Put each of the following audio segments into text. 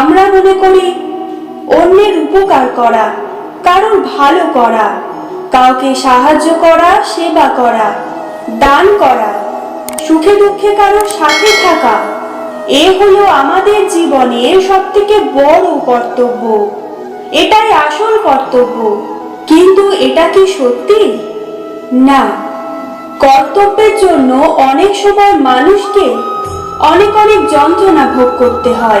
মনে করি, অন্যের উপকার করা, কারোর ভালো করা, কাউকে সাহায্য করা, সেবা করা, দান করা, সুখে দুঃখে কারোর সাথে থাকা, এ হলো আমাদের জীবনের সব থেকে বড় কর্তব্য। এটাই আসল কর্তব্য। কিন্তু এটা কি সত্যি? না। কর্তব্যের জন্য অনেক সময় মানুষকে অনেক অনেক যন্ত্রণা ভোগ করতে হয়।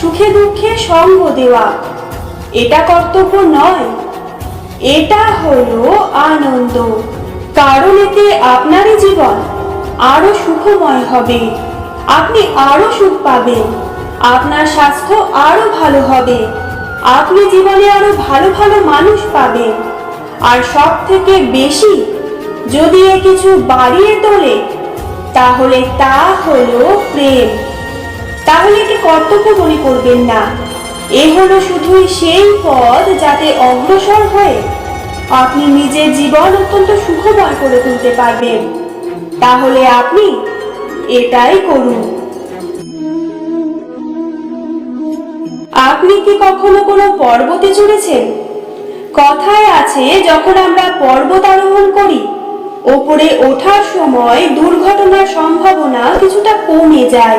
সুখে দুঃখে সঙ্গ দেওয়া। এটা কর্তব্য নয়। এটা হলো আনন্দ। কারণ এতে আপনারই জীবন আরও সুখময় হবে। আপনি আরও সুখ পাবেন। আপনার স্বাস্থ্য আরও ভালো হবে। আপনি জীবনে আরও ভালো ভালো মানুষ পাবেন। আর সব থেকে বেশি যদি এ কিছু বাড়িয়ে তোলে, তাহলে তা হলো প্রেম। তাহলে কি কর্তব্য মনে করবেন না। এ হলো শুধুই সেই পথ যাতে অগ্রসর হয়ে। আপনি নিজের জীবন অত্যন্ত সুখময় করে তুলতে পারবেন। তাহলে আপনি এটাই করুন। আপনি কি কখনো কোনো পর্বতে চড়েছেন? কথায় আছে, যখন আমরা পর্বত আরোহণ করি, ওপরে ওঠার সময় দুর্ঘটনার সম্ভাবনা কিছুটা কমে যায়।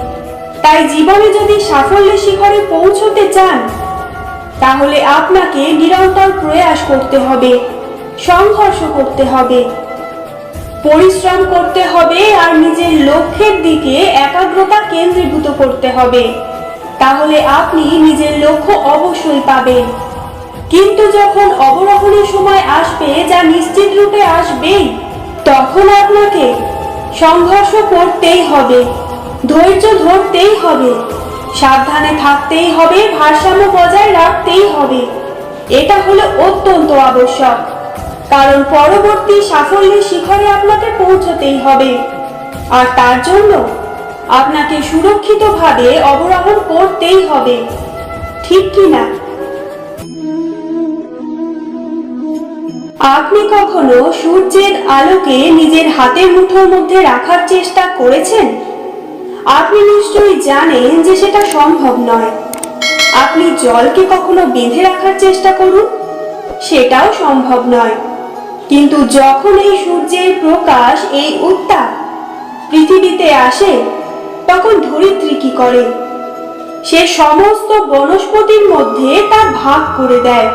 তাই জীবনে যদি সাফল্যের শিখরে পৌঁছতে চান, তাহলে আপনাকে নিরন্তর প্রয়াস করতে হবে, সংঘর্ষ করতে হবে, পরিশ্রম করতে হবে আর নিজের লক্ষ্যের দিকে একাগ্রতা কেন্দ্রীভূত করতে হবে। তাহলে আপনি নিজের লক্ষ্য অবশ্যই পাবেন। কিন্তু যখন অবরোহণের সময় আসবে যা নিশ্চিত রূপে আসবেই, তখন আপনাকে সংঘর্ষ করতেই হবে। ধৈর্য ধরতেই হবে। সাবধানে থাকতেই হবে, ভারসাম্য বজায় রাখতেই হবে। এটা হলো অত্যন্ত আবশ্যক, কারণ পরবর্তী সাফল্যের শিখরে আপনাকে পৌঁছতেই হবে। আর তার জন্য আপনাকে সুরক্ষিতভাবে অবরোহণ করতেই হবে। ঠিক কি না? আপনি কখনো সূর্যের আলোকে নিজের হাতের মুঠোর মধ্যে রাখার চেষ্টা করেছেন? আপনি নিশ্চয়ই জানেন যে সেটা সম্ভব নয়। আপনি জলকে কখনো বেঁধে রাখার চেষ্টা করুন, সেটাও সম্ভব নয়। কিন্তু যখন এই সূর্যের প্রকাশ এই উত্তাপ পৃথিবীতে আসে, তখন ধরিত্রী কি করে? সে সমস্ত বনস্পতির মধ্যে তা ভাগ করে দেয়।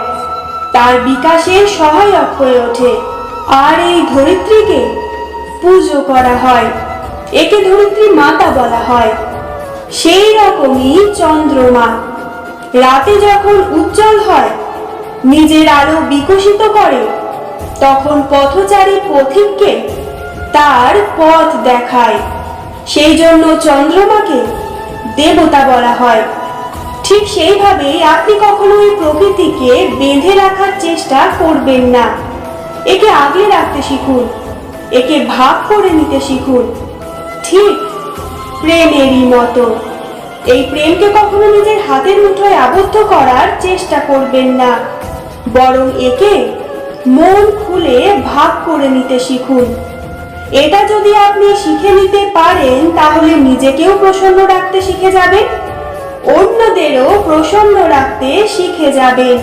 তার বিকাশে সহায়ক হয়ে ওঠে। আর এই ধরিত্রীকে পুজো করা হয়। একে ধরিত্রী মাতা বলা হয়। সেই রকমই চন্দ্রমা। রাতে যখন উজ্জ্বল হয়, নিজের আলো বিকশিত করে, তখন পথচারী পথিককে তার পথ দেখায়। সেই জন্য চন্দ্রমাকে দেবতা বলা হয়। ঠিক সেইভাবেই আপনি কখনো এই প্রকৃতিকে বেঁধে রাখার চেষ্টা করবেন না। একে আগলে রাখতে শিখুন, একে ভাগ করে নিতে শিখুন। ঠিক। প্রেমেরই মতো। এই প্রেমকে কখনো নিজের হাতের মুঠোয় আবদ্ধ করার চেষ্টা করবেন না। বরং একে মন খুলে ভাগ করে নিতে শিখুন। এটা যদি আপনি শিখে নিতে পারেন, তাহলে নিজেকেও প্রসন্ন রাখতে শিখে যাবেন, অন্যদেরও প্রসন্ন রাখতে শিখে যাবেন।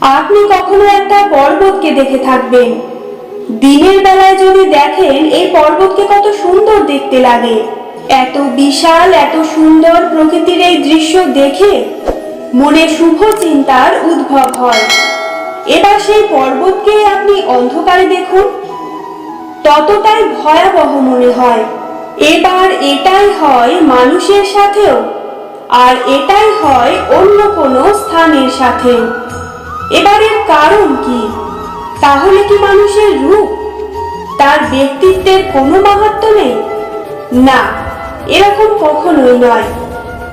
আপনি কখনো একটা পর্বতকে দেখে থাকবেন। দিনের বেলায় যদি দেখেন, এই পর্বতকে কত সুন্দর দেখতে লাগে। এত বিশাল, এত সুন্দর প্রকৃতির এই দৃশ্য দেখে মনে শুভ চিন্তার উদ্ভব হয়। এবার সেই পর্বতকে আপনি অন্ধকারে দেখুন, ততটাই ভয়াবহ মনে হয়। এবার এটাই হয় মানুষের সাথেও, আর এটাই হয় অন্য কোনো স্থানের সাথেও। এবারের কারণ কি? তাহলে কি মানুষের রূপ? তার ব্যক্তিত্বের কোনো মাহাত্ম নেই? না, এরকম কখনোই নয়।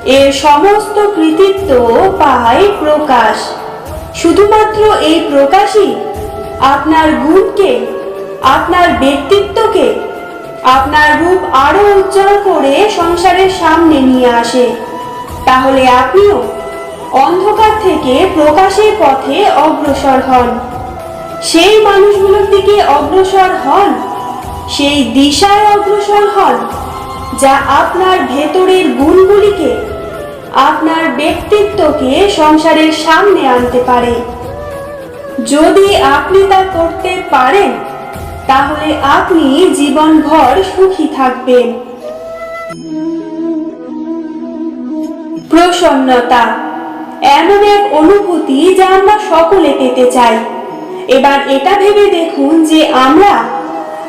এর সমস্ত কৃতিত্ব পায় প্রকাশ। শুধুমাত্র এই প্রকাশই আপনার গুণকে, আপনার ব্যক্তিত্বকে, আপনার রূপ আরও উজ্জ্বল করে সংসারের সামনে নিয়ে আসে। তাহলে আপনিও অন্ধকার থেকে প্রকাশের পথে অগ্রসর হন। সেই মানুষগুলোর দিকে অগ্রসর হন, সেই দিশায় অগ্রসর হন, যা আপনার ভেতরের গুণগুলিকে, আপনার ব্যক্তিত্বকে সংসারের সামনে আনতে পারে। যদি আপনি তা করতে পারেন, তাহলে আপনি জীবনভর সুখী থাকবেন। প্রসন্নতা, এমন এক অনুভূতি যা আমরা সকলে পেতে চাই। এবার এটা ভেবে দেখুন যে আমরা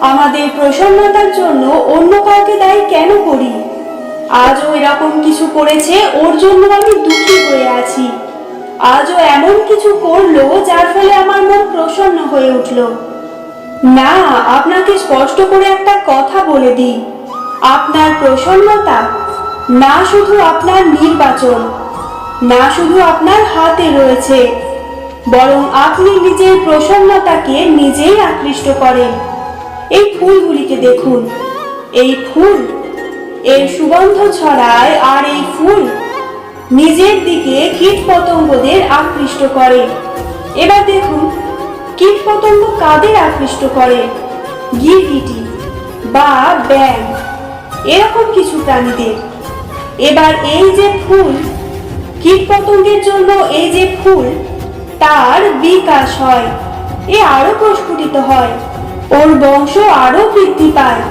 আমাদের প্রসন্নতার জন্য অন্য কাউকে দায়ী কেন করি? আজও এরকম কিছু করেছে, ওর জন্য আমি দুঃখী হয়ে আছি। আজও এমন কিছু করল যার ফলে আমার মন প্রসন্ন হয়ে উঠল। না, আপনাকে স্পষ্ট করে একটা কথা বলে দিই। আপনার প্রসন্নতা না শুধু আপনার নির্বাচন, না শুধু আপনার হাতে রয়েছে। বরং আপনি নিজের প্রসন্নতাকে নিজেই আকৃষ্ট করেন। এই ফুলগুলিকে দেখুন। এই ফুল, এর সুগন্ধ ছড়ায়, আর এই ফুল নিজের দিকে কীট পতঙ্গদের আকৃষ্ট করে। এবার দেখুন কীট পতঙ্গ কাদের আকৃষ্ট করে? গিরগিটি বা ব্যাং এরকম কিছু প্রাণীদের। এবার এই যে ফুল কীট পতঙ্গের জন্য এই যে ফুল তার বিকাশ হয়। এ আরও প্রস্ফুটিত হয়। ওর বংশ আরও বৃদ্ধি পায়।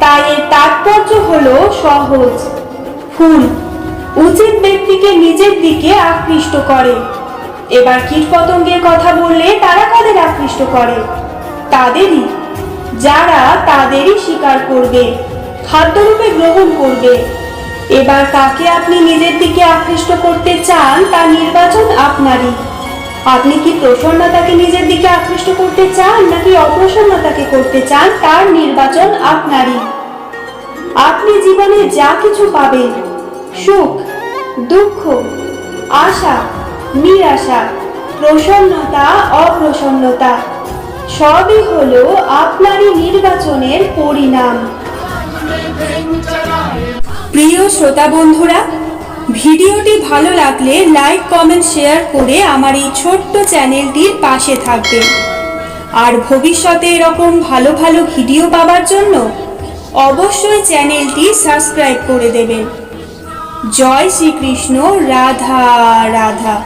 তাই এর তাৎপর্য হলো সহজ। ফুল, উচিত ব্যক্তিকে নিজের দিকে আকৃষ্ট করে। এবার কীট পতঙ্গের কথা বললে তারা কাদের আকৃষ্ট করে? তাদেরই। যারা তাদেরই শিকার করবে, খাদ্যরূপে গ্রহণ করবে। এবার কাকে আপনি নিজের দিকে আকৃষ্ট করতে চান তা নির্বাচন আপনারই। আপনি কি প্রসন্নতাকে নিজের দিকে আকৃষ্ট করতে চান, নাকি অপ্রসন্নতাকে করতে চান? তার নির্বাচন আপনারই। আপনি জীবনে যা কিছু পাবেন, সুখ, দুঃখ, আশা, নিরাশা, প্রসন্নতা, অপ্রসন্নতা, সবই হলো আপনারই নির্বাচনের পরিণাম। প্রিয় শ্রোতা বন্ধুরা ভিডিওটি ভালো লাগলে লাইক, কমেন্ট, শেয়ার করে আমার এই ছোট্ট চ্যানেলটির পাশে থাকবেন। আর ভবিষ্যতে এরকম ভালো ভালো ভিডিও পাওয়ার জন্য অবশ্যই চ্যানেলটি সাবস্ক্রাইব করে দেবেন। জয় শ্রীকৃষ্ণ, রাধা রাধা।